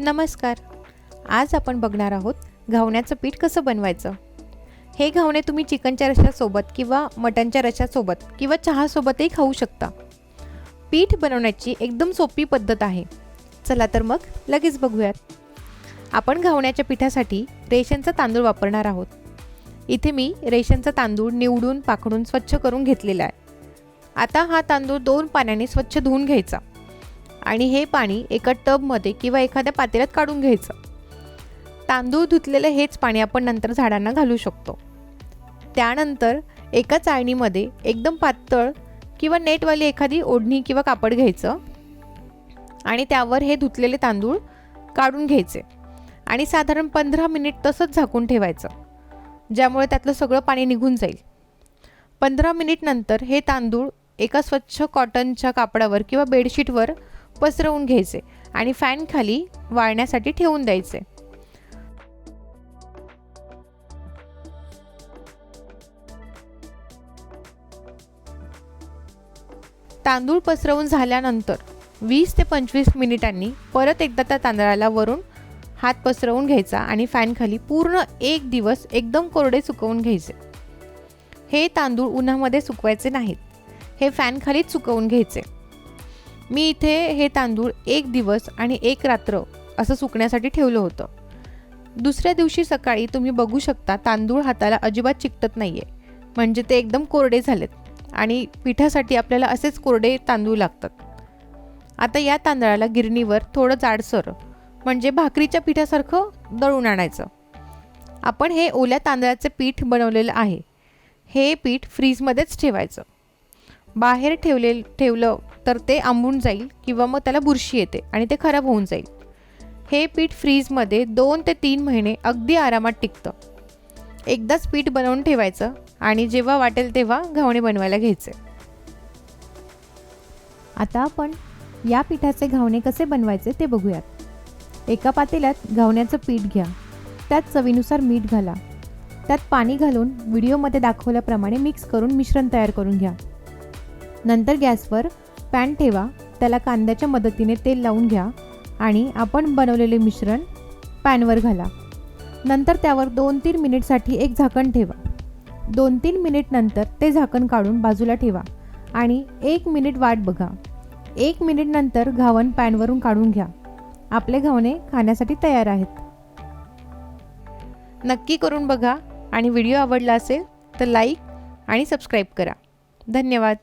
नमस्कार. आज आपण बघणार आहोत घावण्याचं पीठ कसं बनवायचं? हे घावणे तुम्ही चिकनच्या रशासोबत किंवा मटनच्या रशासोबत किंवा चहासोबतही खाऊ शकता. पीठ बनवण्याची एकदम सोपी पद्धत आहे. चला तर मग लगेच बघूयात. आपण घावण्याच्या पिठासाठी रेशनचा तांदूळ वापरणार आहोत. इथे मी रेशनचा तांदूळ निवडून पाखडून स्वच्छ करून घेतलेला आहे. आता हा तांदूळ दोन पाण्याने स्वच्छ धुवून घ्यायचा. आणि हे पाणी एका टबमध्ये किंवा एखाद्या पातेल्यात काढून घ्यायचं. तांदूळ धुतलेलं हेच पाणी आपण नंतर झाडांना घालू शकतो. त्यानंतर एका चाळणीमध्ये एकदम पातळ किंवा नेटवाली एखादी ओढणी किंवा कापड घ्यायचं आणि त्यावर हे धुतलेले तांदूळ काढून घ्यायचे आणि साधारण पंधरा मिनिट तसंच झाकून ठेवायचं ज्यामुळे त्यातलं सगळं पाणी निघून जाईल. पंधरा मिनिटनंतर हे तांदूळ एका स्वच्छ कॉटनच्या कापडावर किंवा बेडशीटवर पसरवून घ्यायचे आणि फॅनखाली वाळण्यासाठी ठेवून द्यायचे. तांदूळ पसरवून झाल्यानंतर वीस ते पंचवीस मिनिटांनी परत एकदा त्या तांदळाला वरून हात पसरवून घ्यायचा आणि फॅनखाली पूर्ण एक दिवस एकदम कोरडे सुकवून घ्यायचे. हे तांदूळ उन्हामध्ये सुकवायचे नाहीत. हे फॅनखालीच सुकवून घ्यायचे. मी इथे हे तांदूळ एक दिवस आणि एक रात्र असं सुकण्यासाठी ठेवलं होतं. दुसऱ्या दिवशी सकाळी तुम्ही बघू शकता तांदूळ हाताला अजिबात चिकटत नाही आहे म्हणजे ते एकदम कोरडे झालेत आणि पिठासाठी आपल्याला असेच कोरडे तांदूळ लागतात. आता या तांदळाला गिरणीवर थोडं जाडसर म्हणजे भाकरीच्या पिठासारखं दळून आणायचं. आपण हे ओल्या तांदळाचे पीठ बनवलेलं आहे. हे पीठ फ्रीजमध्येच ठेवायचं. बाहेर ठेवले ठेवलं तर ते आंबून जाईल किंवा मग त्याला बुरशी येते आणि ते खराब होऊन जाईल. हे पीठ फ्रीजमध्ये दोन ते तीन महिने अगदी आरामात टिकतं. एकदाच पीठ बनवून ठेवायचं आणि जेव्हा वाटेल तेव्हा घावणे बनवायला घ्यायचे. आता आपण या पिठाचे घावणे कसे बनवायचे ते बघूयात. एका पातेल्यात घावण्याचं पीठ घ्या. त्यात चवीनुसार मीठ घाला. त्यात पाणी घालून व्हिडिओमध्ये दाखवल्याप्रमाणे मिक्स करून मिश्रण तयार करून घ्या. नंतर गॅसवर पॅन ठेवा. त्याला कांद्याच्या मदतीने तेल लावून घ्या आणि आपण बनवलेले मिश्रण पॅनवर घाला. नंतर त्यावर दोन तीन मिनिटसाठी एक झाकण ठेवा. दोन तीन मिनिट नंतर ते झाकण काढून बाजूला ठेवा आणि एक मिनिट वाट बघा. एक मिनिट नंतर घावन पॅनवरून काढून घ्या. आपले घावणे खाण्यासाठी तयार आहेत. नक्की करून बघा आणि व्हिडिओ आवडला असेल तर लाईक आणि सबस्क्राईब करा. धन्यवाद.